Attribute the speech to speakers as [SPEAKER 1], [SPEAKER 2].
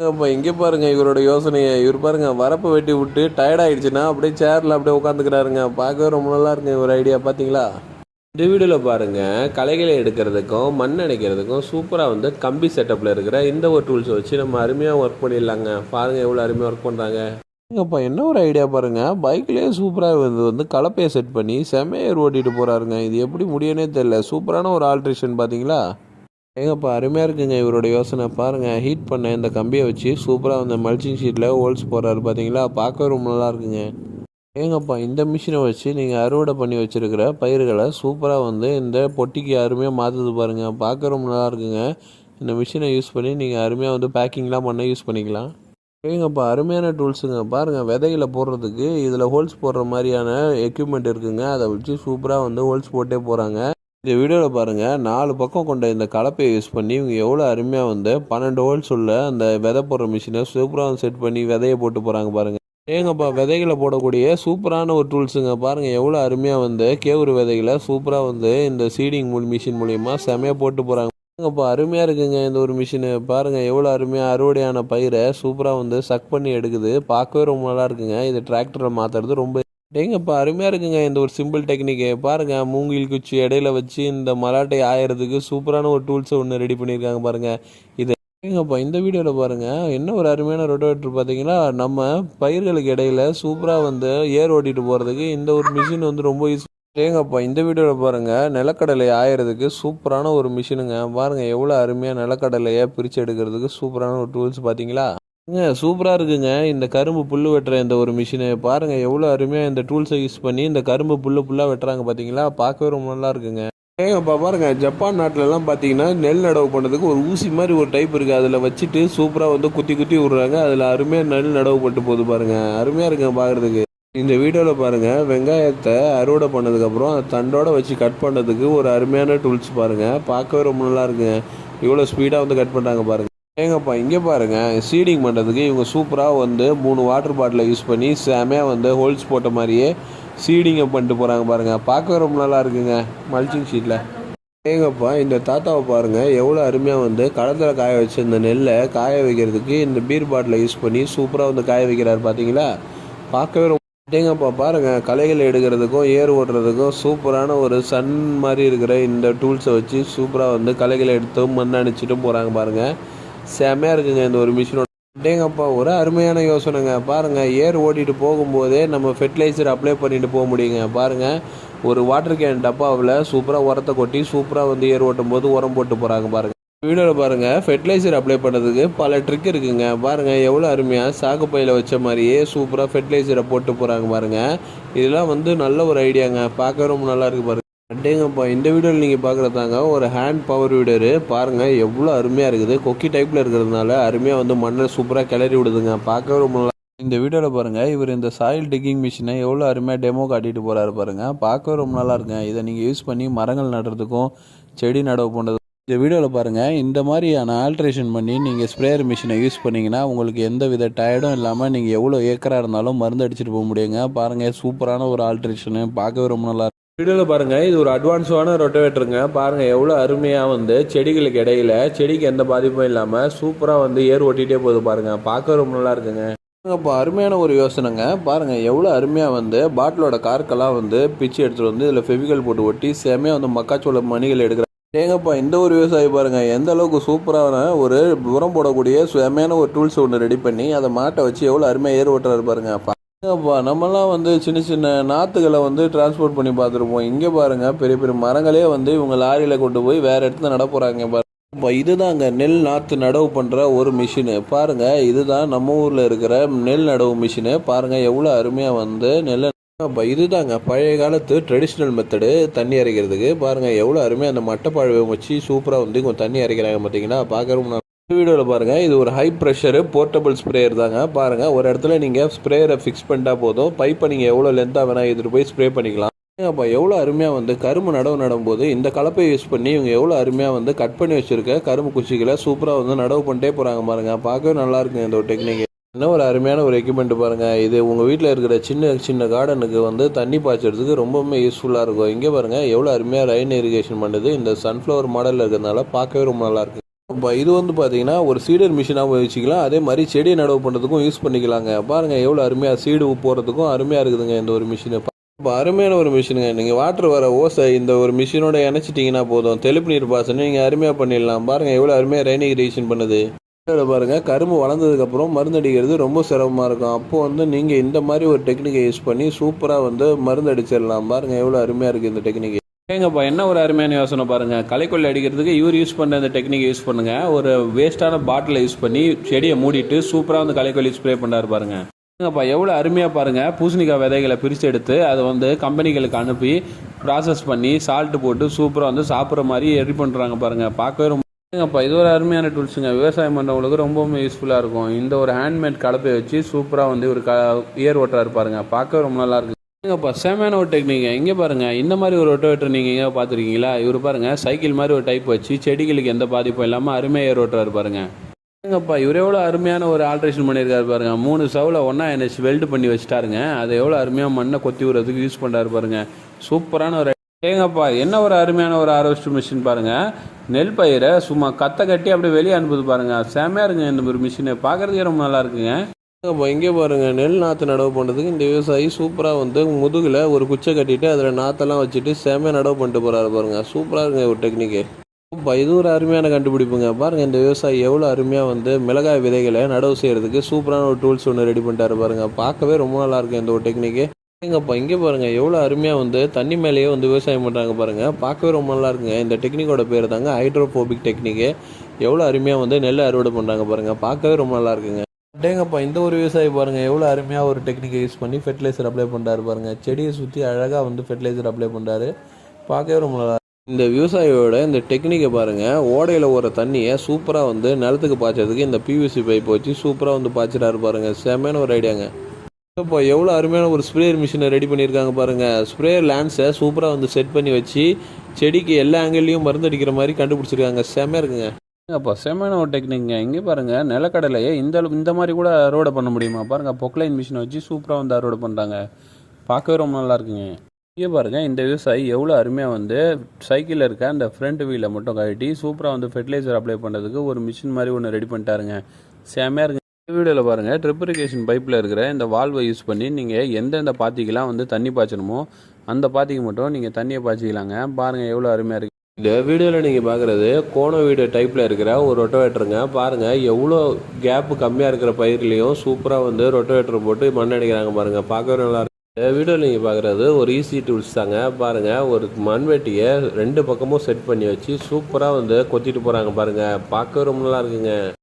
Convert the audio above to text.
[SPEAKER 1] அப்போ இங்கே பாருங்க இவரோட யோசனையை. இவர் பாருங்க வரப்பை வெட்டி விட்டு டயர்ட் ஆயிடுச்சுன்னா அப்படியே சேர்ல அப்படியே உட்காந்துக்கிறாருங்க பார்க்கவே ரொம்ப நல்லா இருக்குங்க இவர் ஐடியா பார்த்தீங்களா இந்த வீடியோவில் பாருங்க களைகளை எடுக்கிறதுக்கும் மண் அடைக்கிறதுக்கும் சூப்பராக வந்து கம்பி செட்டப்பில் இருக்கிற இந்த ஒரு டூல்ஸை வச்சு நம்ம அருமையாக ஒர்க் பண்ணிடலாங்க. பாருங்க எவ்வளோ அருமையாக ஒர்க் பண்ணுறாங்க எங்கப்பா என்ன ஒரு ஐடியா பாருங்க பைக்லேயே சூப்பராக வந்து வந்து கலப்பையை செட் பண்ணி செமையர் ஓட்டிகிட்டு போகிறாருங்க இது எப்படி முடியும்னே தெரில சூப்பரான ஒரு ஆல்ட்ரேஷன் பார்த்தீங்களா ஏங்கப்பா அருமையாக இருக்குங்க இவரோட யோசனை. பாருங்கள் ஹீட் பண்ண இந்த கம்பியை வச்சு சூப்பராக அந்த மல்ச்சிங் ஷீட்டில் ஹோல்ஸ் போடுறாரு. பார்த்தீங்களா பார்க்கவே ரொம்ப நல்லா இருக்குங்க. ஏங்கப்பா இந்த மிஷினை வச்சு நீங்கள் அறுவடை பண்ணி வச்சுருக்கிற பயிர்களை சூப்பராக வந்து இந்த பொட்டிக்கு அருமையாக மாற்றுது பாருங்கள் பார்க்க ரொம்ப நல்லா இருக்குங்க. இந்த மிஷினை யூஸ் பண்ணி நீங்கள் அருமையாக வந்து பேக்கிங்லாம் பண்ண யூஸ் பண்ணிக்கலாம். ஏங்கப்பா அருமையான டூல்ஸுங்க பாருங்கள் விதைகளை போடுறதுக்கு இதில் ஹோல்ஸ் போடுற மாதிரியான எக்யூப்மெண்ட் இருக்குங்க. அதை வச்சு சூப்பராக வந்து ஹோல்ஸ் போட்டே போகிறாங்க இந்த வீடியோவில் பாருங்கள் நாலு பக்கம் கொண்ட இந்த கலப்பையை யூஸ் பண்ணி இவங்க எவ்வளோ அருமையாக வந்து பன்னெண்டு ஹோல்ஸ் உள்ள அந்த விதை போடுற மிஷினை சூப்பராக செட் பண்ணி விதையை போட்டு போகிறாங்க பாருங்கள் ஏங்கப்பா விதைகளை போடக்கூடிய சூப்பரான ஒரு டூல்ஸுங்க பாருங்கள் எவ்வளோ அருமையாக வந்து கேவுரு விதைகளை சூப்பராக வந்து இந்த சீடிங் மிஷின் மூலிமா செமையாக போட்டு போகிறாங்க அருமையாக இருக்குங்க இந்த ஒரு மிஷினு பாருங்கள் எவ்வளோ அருமையாக அறுவடையான பயிரை சூப்பராக வந்து சக் பண்ணி எடுக்குது. பார்க்கவே ரொம்ப நல்லா இருக்குங்க. இது டிராக்டரில் மாற்றுறது ரொம்ப ஏங்கப்பா அருமையாக இருக்குங்க இந்த ஒரு சிம்பிள் டெக்னிக்கு பாருங்கள் மூங்கில் குச்சி இடையில வச்சு இந்த மலாட்டை ஆயறதுக்கு சூப்பரான ஒரு டூல்ஸை ஒன்று ரெடி பண்ணியிருக்காங்க பாருங்கள் இது ஏங்கப்பா இந்த வீடியோவில் பாருங்கள் என்ன ஒரு அருமையான ரொட்டோவேட்டர் பார்த்தீங்கன்னா நம்ம பயிர்களுக்கு இடையில சூப்பராக வந்து ஏர் ஓட்டிட்டு போகிறதுக்கு இந்த ஒரு மிஷின் வந்து ரொம்ப யூஸ் ஏங்கப்பா இந்த வீடியோவில் பாருங்கள் நிலக்கடலை ஆயறதுக்கு சூப்பரான ஒரு மிஷினுங்க பாருங்கள் எவ்வளோ அருமையாக நிலக்கடலையை பிரித்து எடுக்கிறதுக்கு சூப்பரான ஒரு டூல்ஸ் பார்த்தீங்களா சூப்பராக இருக்குங்க. இந்த கரும்பு புல் வெட்டுற இந்த ஒரு மிஷினை பாருங்கள் எவ்வளோ அருமையாக இந்த டூல்ஸை யூஸ் பண்ணி இந்த கரும்பு புல்லு புல்லாக வெட்டுறாங்க பார்த்தீங்களா பார்க்கவே ரொம்ப நல்லா இருக்குங்க. ஏங்கப்பா பாருங்க ஜப்பான் நாட்டிலலாம் பார்த்தீங்கன்னா நெல் நடவு பண்ணுறதுக்கு ஒரு ஊசி மாதிரி ஒரு டைப் இருக்குது அதில் வச்சுட்டு சூப்பராக வந்து குத்தி குத்தி விட்றாங்க. அதில் அருமையாக நெல் நடவு பட்டு போகுது பாருங்கள் அருமையாக இருக்குங்க பார்க்குறதுக்கு இந்த வீடியோவில் பாருங்கள் வெங்காயத்தை அறுவடை பண்ணதுக்கப்புறம் அந்த தண்டோடு வச்சு கட் பண்ணுறதுக்கு ஒரு அருமையான டூல்ஸ் பாருங்கள் பார்க்கவே ரொம்ப நல்லா இருக்குங்க. இவ்வளோ ஸ்பீடாக வந்து கட் பண்ணுறாங்க பாருங்கள் ஏங்கப்பா இங்கே பாருங்கள் சீடிங் பண்ணுறதுக்கு இவங்க சூப்பராக வந்து மூணு வாட்டர் பாட்டிலை யூஸ் பண்ணி செமையாக வந்து ஹோல்ஸ் போட்ட மாதிரியே சீடிங்கை பண்ணிட்டு போகிறாங்க பாருங்கள் பார்க்கவே ரொம்ப நல்லா இருக்குங்க மல்ச்சிங் ஷீட்டில் ஏங்கப்பா இந்த தாத்தாவை பாருங்கள் எவ்வளோ அருமையாக வந்து களத்தில் காய வச்ச இந்த நெல்லை காய வைக்கிறதுக்கு இந்த பீர் பாட்டிலை யூஸ் பண்ணி சூப்பராக வந்து காய வைக்கிறாரு பார்த்தீங்களா பார்க்கவே ரொம்ப ஏங்கப்பா பாருங்க களைகளை எடுக்கிறதுக்கும் ஏர் ஓட்டுறதுக்கும் சூப்பரான ஒரு சன் மாதிரி இருக்கிற இந்த டூல்ஸை வச்சு சூப்பராக வந்து களைகளை எடுத்தும் மண் அணிச்சிட்டும் போகிறாங்க பாருங்கள் செமையாக இருக்குங்க இந்த ஒரு மிஷினோட டேங்கப்பா ஒரு அருமையான யோசனைங்க. பாருங்கள் ஏர் ஓட்டிகிட்டு போகும்போதே நம்ம ஃபெர்டிலைசர் அப்ளை பண்ணிட்டு போக முடியுங்க. பாருங்கள் ஒரு வாட்டர் கேன் டப்பாவில் சூப்பராக உரத்தை கொட்டி சூப்பராக வந்து ஏர் ஓட்டும் போது உரம் போட்டு போகிறாங்க பாருங்கள் வீடியோவில் பாருங்க ஃபெர்டிலைசர் அப்ளை பண்ணுறதுக்கு பல ட்ரிக் இருக்குங்க. பாருங்கள் எவ்வளோ அருமையாக சாக்கு பையில் வச்ச மாதிரியே சூப்பராக ஃபெர்டிலைசரை போட்டு போகிறாங்க பாருங்கள் இதெல்லாம் வந்து நல்ல ஒரு ஐடியாங்க பார்க்க ரொம்ப நல்லா இருக்கு பாருங்கள் அட்டேங்கப்பா இந்த வீடியோவில் நீங்கள் பார்க்குறதாங்க ஒரு ஹேண்ட் பவர் வீடரு பாருங்கள் எவ்வளோ அருமையாக இருக்குது. கொக்கி டைப்பில் இருக்கிறதுனால அருமையாக வந்து மண்ணை சூப்பராக கிளறி விடுதுங்க. பார்க்கவே ரொம்ப நல்லா இந்த வீடியோவில் பாருங்கள் இவர் இந்த சாயில் டிக்கிங் மிஷினை எவ்வளோ அருமையாக டெமோ காட்டிட்டு போகிறாரு பாருங்கள் பார்க்கவே ரொம்ப நல்லா இருக்குங்க. இதை நீங்கள் யூஸ் பண்ணி மரங்கள் நடுறதுக்கும் செடி நடவு பண்ணுறது இந்த வீடியோவில் பாருங்கள் இந்த மாதிரியான ஆல்ட்ரேஷன் பண்ணி நீங்கள் ஸ்ப்ரேயர் மிஷினை யூஸ் பண்ணிங்கன்னா உங்களுக்கு எந்த வித டயர்டும் இல்லாமல் நீங்கள் எவ்வளோ ஏக்கராக இருந்தாலும் மருந்து அடிச்சிட்டு போக முடியுங்க. பாருங்கள் சூப்பரான ஒரு ஆல்ட்ரேஷனு பார்க்கவே ரொம்ப நல்லா வீடியோவில் பாருங்கள் இது ஒரு அட்வான்ஸான ரொட்டவேட்டருங்க பாருங்கள் எவ்வளோ அருமையாக வந்து செடிகளுக்கு இடையில செடிக்கு எந்த பாதிப்பும் இல்லாமல் சூப்பராக வந்து ஏர் ஓட்டிகிட்டே போகுது பாருங்கள் பார்க்க ரொம்ப நல்லா இருக்குங்க. இப்போ அருமையான ஒரு யோசனைங்க. பாருங்கள் எவ்வளோ அருமையாக வந்து பாட்டிலோட கார்க்கெல்லாம் வந்து பிச்சு எடுத்துகிட்டு வந்து இதில் ஃபெவிகல் போட்டு ஒட்டி செமையாக வந்து மக்காச்சோள மணிகள் எடுக்கிறாங்க. ஏங்கப்பா இந்த ஒரு விவசாயி பாருங்கள் எந்த அளவுக்கு சூப்பரான ஒரு உரம் போடக்கூடிய செமையான ஒரு டூல்ஸ் ஒன்று ரெடி பண்ணி அதை மாட்டை வச்சு எவ்வளோ அருமையாக ஏர் ஓட்டுறாரு பாருங்க. அப்பா நம்மலாம் வந்து சின்ன சின்ன நாற்றுகளை வந்து டிரான்ஸ்போர்ட் பண்ணி பார்த்துருப்போம். இங்கே பாருங்கள் பெரிய பெரிய மரங்களே வந்து இவங்க லாரியில் கொண்டு போய் வேறு இடத்துல நட போகிறாங்க பாருங்க இதுதாங்க நெல் நாற்று நடவு பண்ணுற ஒரு மிஷினு. பாருங்கள் இதுதான் நம்ம ஊரில் இருக்கிற நெல் நடவு மிஷினு. பாருங்கள் எவ்வளோ அருமையாக வந்து நெல் அப்போ இதுதாங்க பழைய காலத்து ட்ரெடிஷ்னல் மெத்தடு தண்ணி அரைக்கிறதுக்கு. பாருங்கள் எவ்வளோ அருமையாக அந்த மட்டைப்பாழ்வை வச்சு சூப்பராக வந்து கொஞ்சம் தண்ணி அரைக்கிறாங்க பார்த்தீங்கன்னா பார்க்குறோம்னா வீடியோவில் பாருங்கள் இது ஒரு ஹை ப்ரெஷரு போர்ட்டபிள் ஸ்ப்ரேயர் தாங்க. பாருங்கள் ஒரு இடத்துல நீங்கள் ஸ்ப்ரேயரை ஃபிக்ஸ் பண்ணிட்டா போதும். பைப்பை நீங்கள் எவ்வளோ லென்த்தாக வேணால் எடுத்துகிட்டு போய் ஸ்ப்ரே பண்ணிக்கலாம். அப்போ எவ்வளோ அருமையாக வந்து கரும்பு நடவு நடும்போது இந்த கலப்பை யூஸ் பண்ணி இவங்க எவ்வளோ அருமையாக வந்து கட் பண்ணி வச்சுருக்க கரும்பு குச்சிகளை சூப்பராக வந்து நடவு பண்ணிட்டே போகிறாங்க பாருங்கள் பார்க்கவே நல்லா இருக்குங்க இந்த ஒரு டெக்னிக் என்ன ஒரு அருமையான ஒரு எக்யூப்மெண்ட் பாருங்கள் இது உங்கள் வீட்டில் இருக்கிற சின்ன சின்ன கார்டனுக்கு வந்து தண்ணி பாய்ச்சறதுக்கு ரொம்பவுமே யூஸ்ஃபுல்லாக இருக்கும். இங்கே பாருங்கள் எவ்வளோ அருமையாக ரைன் இரிகேஷன் பண்ணுது. இந்த சன்ஃப்ளவர் மாடலில் இருக்கிறதுனால பார்க்கவே ரொம்ப நல்லாயிருக்கு இப்போ இது வந்து பார்த்தீங்கன்னா ஒரு சீடர் மிஷினாகவும் வச்சுக்கலாம். அதே மாதிரி செடியை நடவு பண்ணுறதுக்கும் யூஸ் பண்ணிக்கலாங்க. பாருங்கள் எவ்வளோ அருமையாக சீடு போகிறதுக்கும் அருமையாக இருக்குதுங்க இந்த ஒரு மிஷினு இப்போ அருமையான ஒரு மிஷினுங்க நீங்கள் வாட்டர் வர ஓசை இந்த ஒரு மிஷினோட இணைச்சிட்டிங்கன்னா போதும். தெளிப்பு நீர் பாசனம் நீங்கள் அருமையாக பண்ணிடலாம். பாருங்கள் எவ்வளோ அருமையாக ரெயின் ரீஷன் பண்ணுது. பாருங்கள் கரும்பு வளர்ந்ததுக்கப்புறம் மருந்து அடிக்கிறது ரொம்ப சிரமமாக இருக்கும். அப்போது வந்து நீங்கள் இந்த மாதிரி ஒரு டெக்னிக்கை யூஸ் பண்ணி சூப்பராக வந்து மருந்து அடிச்சிடலாம். பாருங்கள் எவ்வளோ அருமையாக இருக்குது இந்த டெக்னிக் ஏங்கப்பா என்ன ஒரு அருமையான யோசனை பாருங்க. களைக்கொல்லி அடிக்கிறதுக்கு இவர் யூஸ் பண்ணுற அந்த டெக்னிக் யூஸ் பண்ணுங்கள் ஒரு வேஸ்ட்டான பாட்டிலை யூஸ் பண்ணி செடியை மூடிட்டு சூப்பராக வந்து களைக்கொல்லி ஸ்ப்ரே பண்ணார் பாருங்க. ஏங்கப்பா எவ்வளோ அருமையாக பாருங்கள் பூசணிக்காய் விதைகளை பிரித்து எடுத்து அதை வந்து கம்பெனிகளுக்கு அனுப்பி ப்ராசஸ் பண்ணி சால்ட்டு போட்டு சூப்பராக வந்து சாப்பிட்ற மாதிரி ரெடி பண்ணுறாங்க பாருங்கள் பார்க்கவே ரொம்ப ஏங்கப்பா இது ஒரு அருமையான டூல்ஸுங்க விவசாயம் பண்ணுறவங்களுக்கு ரொம்பவுமே யூஸ்ஃபுல்லாக இருக்கும். இந்த ஒரு ஹேண்ட்மேட் கலப்பை வச்சு சூப்பராக வந்து ஒரு க இயர் ஓட்டுறாரு பாருங்க. பார்க்கவே ரொம்ப நல்லாயிருக்கு எங்கப்பா? ஏங்கப்பா செமையான ஒரு டெக்னிக் இங்கே பாருங்கள் இந்த மாதிரி ஒரு ரொட்டோவேட்டர் நீங்கள் எங்கே பார்த்துருக்கீங்களா? இவர் பாருங்கள் சைக்கிள் மாதிரி ஒரு டைப் வச்சு செடிகளுக்கு எந்த பாதிப்பும் இல்லாமல் அருமையாக ஏர் பாருங்கள் பாருங்க. ஏங்கப்பா இவர் எவ்வளோ அருமையான ஒரு ஆல்ட்ரேஷன் பண்ணியிருக்காரு பாருங்கள் மூணு சவுல ஒன்றா என்ஹெச் வெல்டு பண்ணி வச்சுட்டாருங்க. அதை எவ்வளோ அருமையாக மண்ணை கொத்தி விடுறதுக்கு யூஸ் பண்ணுறாரு பாருங்கள் சூப்பரான ஒரு ஏங்கப்பா என்ன ஒரு அருமையான ஒரு ஹார்வெஸ்டர் மிஷின் பாருங்கள் நெல் பயிரை சும்மா கத்தை கட்டி அப்படியே வெளியே அனுப்புது பாருங்க. செமையாக இருங்க இந்த ஒரு மிஷினை பார்க்கறதுக்கே ரொம்ப நல்லா இருக்குங்க. அப்போ இங்கே பாருங்கள் நெல் நாற்று நடவு பண்ணுறதுக்கு இந்த விவசாயி சூப்பராக வந்து முதுகில் ஒரு குச்சை கட்டிட்டு அதில் நாற்றெல்லாம் வச்சுட்டு செம நடவு பண்ணிட்டு போகிறாரு பாருங்க. சூப்பராக இருக்குங்க ஒரு டெக்னிக்கு இப்போ இது ஒரு அருமையான கண்டுபிடிப்புங்க. பாருங்கள் இந்த விவசாயி எவ்வளோ அருமையாக வந்து மிளகாய் விதைகளை நடவு செய்கிறதுக்கு சூப்பரான ஒரு டூல்ஸ் ஒன்று ரெடி பண்ணிட்டாரு பாருங்கள் பார்க்கவே ரொம்ப நல்லா இந்த ஒரு டெக்னிக்கு எங்கப்பா இங்கே பாருங்கள் எவ்வளோ அருமையாக வந்து தண்ணி மேலேயே வந்து விவசாயம் பண்ணுறாங்க பாருங்க. பார்க்கவே ரொம்ப நல்லா இருக்குங்க. இந்த டெக்னிக்கோட பேர் தாங்க ஹைட்ரோபோபிக் டெக்னிக்கு எவ்வளோ அருமையாக வந்து நெல் அறுவடை பண்ணுறாங்க பாருங்கள் பார்க்கவே ரொம்ப நல்லா இருக்குங்க. டேங்கப்பா இந்த ஒரு விவசாயி பாருங்கள் எவ்வளோ அருமையாக ஒரு டெக்னிக்கை யூஸ் பண்ணி ஃபெர்டிலைசர் அப்ளை பண்ணுறாரு பாருங்க. செடியை சுற்றி அழகாக வந்து ஃபெர்டிலைசர் அப்ளை பண்ணுறாரு பார்க்கவே ரொம்ப நல்லா இந்த விவசாயியோட இந்த டெக்னிக்கை பாருங்கள் ஓடையில் ஓடுற தண்ணியை சூப்பராக வந்து நிலத்துக்கு பாய்ச்சதுக்கு இந்த பிவிசி பைப் வச்சு சூப்பராக வந்து பாய்ச்சிறாரு பாருங்கள் செம்மையான ஒரு ஐடியாங்க இப்போ எவ்வளோ அருமையான ஒரு ஸ்ப்ரேயர் மிஷினை ரெடி பண்ணியிருக்காங்க பாருங்கள் ஸ்ப்ரேயர் லேண்ட்ஸை சூப்பராக வந்து செட் பண்ணி வச்சு செடிக்கு எல்லா ஆங்கிள்லேயும் மருந்து அடிக்கிற மாதிரி கண்டுபிடிச்சிருக்காங்க. செம்மையாக இருக்குங்க. அப்போ செம்மன ஒரு டெக்னிக்ங்க இங்கே பாருங்கள் நிலக்கடலையே இந்த அளவு இந்த மாதிரி கூட அறுவடை பண்ண முடியுமா? பாருங்க பொக்லைன் மிஷினை வச்சு சூப்பராக வந்து அறுவடை பண்ணுறாங்க பார்க்கவே ரொம்ப நல்லா இருக்குங்க. இங்கே பாருங்க இந்த விவசாயி எவ்வளோ அருமையாக வந்து சைக்கிளில் இருக்க அந்த ஃப்ரண்ட் வீலை மட்டும் கழட்டி சூப்பராக வந்து ஃபெர்டிலைசர் அப்ளை பண்ணுறதுக்கு ஒரு மிஷின் மாதிரி ஒன்று ரெடி பண்ணிட்டாருங்க. செமையாக இருக்குங்க. இந்த வீடியோவில் பாருங்கள் ட்ரிப்ரிகேஷன் பைப்பில் இருக்கிற இந்த வால்வை யூஸ் பண்ணி நீங்கள் எந்தெந்த பாத்திக்கெலாம் வந்து தண்ணி பாய்ச்சணுமோ அந்த பாத்திக்கு மட்டும் நீங்கள் தண்ணியை பாய்ச்சிக்கலாங்க. பாருங்கள் எவ்வளோ அருமையாக இருக்குது இந்த வீடியோவில் நீங்கள் பார்க்குறது கோண வீடு டைப்பில் இருக்கிற ஒரு ரொட்டோவேட்டருங்க பாருங்கள் எவ்வளோ கேப்பு கம்மியாக இருக்கிற பயிர்லேயும் சூப்பராக வந்து ரொட்டோவேட்டர் போட்டு மண் அடிக்கிறாங்க பாருங்கள் பார்க்கவே நல்லா இருக்கு. இந்த வீடியோவில் நீங்கள் பார்க்குறது ஒரு ஈஸி டூல்ஸ் தாங்க. பாருங்கள் ஒரு மண்வெட்டியை ரெண்டு பக்கமும் செட் பண்ணி வச்சு சூப்பராக வந்து கொத்திட்டு போகிறாங்க பாருங்கள் பார்க்கவே ரொம்ப நல்லா இருக்குங்க.